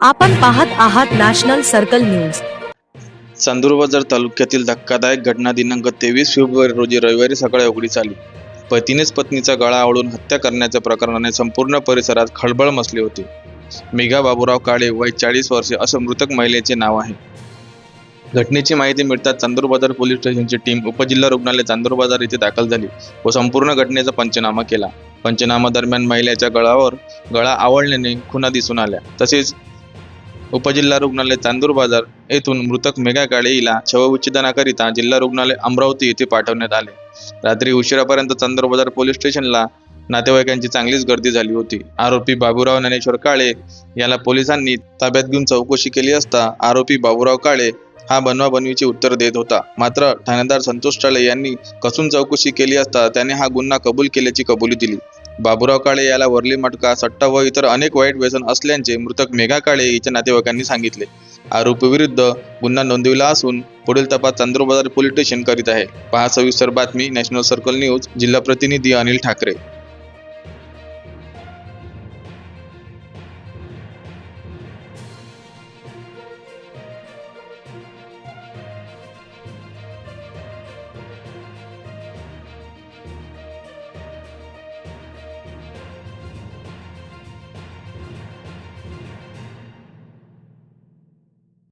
आपण पाहत आहात नॅशनल सर्कल न्यूज. चांदूरबाजार तालुक्यातील धक्कादायक घटना दिनांक तेवीस फेब्रुवारी रोजी रविवारी सकाळी उघडीस आली. पतीनेच पत्नीचा गळा आवळून हत्या करण्याच्या प्रकरणाने संपूर्ण परिसरात खळबळ मसले होती. मेघा बाबूराव काळे वय चाळीस वर्षे असं मृतक महिलेचे नाव आहे. घटनेची माहिती मिळताच चांदूरबाजार पोलीस स्टेशनची टीम उपजिल्हा रुग्णालय चांदूरबाजार येथे दाखल झाली व संपूर्ण घटनेचा पंचनामा केला. पंचनामा दरम्यान महिलेच्या गळावर गळा आवळल्याने खुना दिसून आल्या. तसेच उपजिल्हा रुग्णालय चांदूर बाजार येथून मृतक मेघा काळे हिला शवविच्छेदनाकरिता जिल्हा रुग्णालय अमरावती येथे पाठवण्यात आले. रात्री उशिरापर्यंत चांदूर बाजार पोलीस स्टेशनला नातेवाईकांची चांगलीच गर्दी झाली होती. आरोपी बाबूराव ज्ञानेश्वर काळे याला पोलिसांनी ताब्यात घेऊन चौकशी केली असता आरोपी बाबूराव काळे हा बनवाबनवीचे उत्तर देत होता. मात्र ठाणेदार संतोष टाळे यांनी कसून चौकशी केली असता त्याने हा गुन्हा कबूल केल्याची कबुली दिली. बाबुराव काळे याला वरली मटका सट्टा व इतर अनेक वाईट व्यसन असल्याचे मृतक मेघा काळे हिच्या नातेवाईकांनी सांगितले. आरोपीविरुद्ध गुन्हा नोंदविला असून पुढील तपास चंद्रबाजार पोलीस स्टेशन करीत आहे. पहा सविस्तर बातमी नॅशनल सर्कल न्यूज जिल्हा प्रतिनिधी अनिल ठाकरे.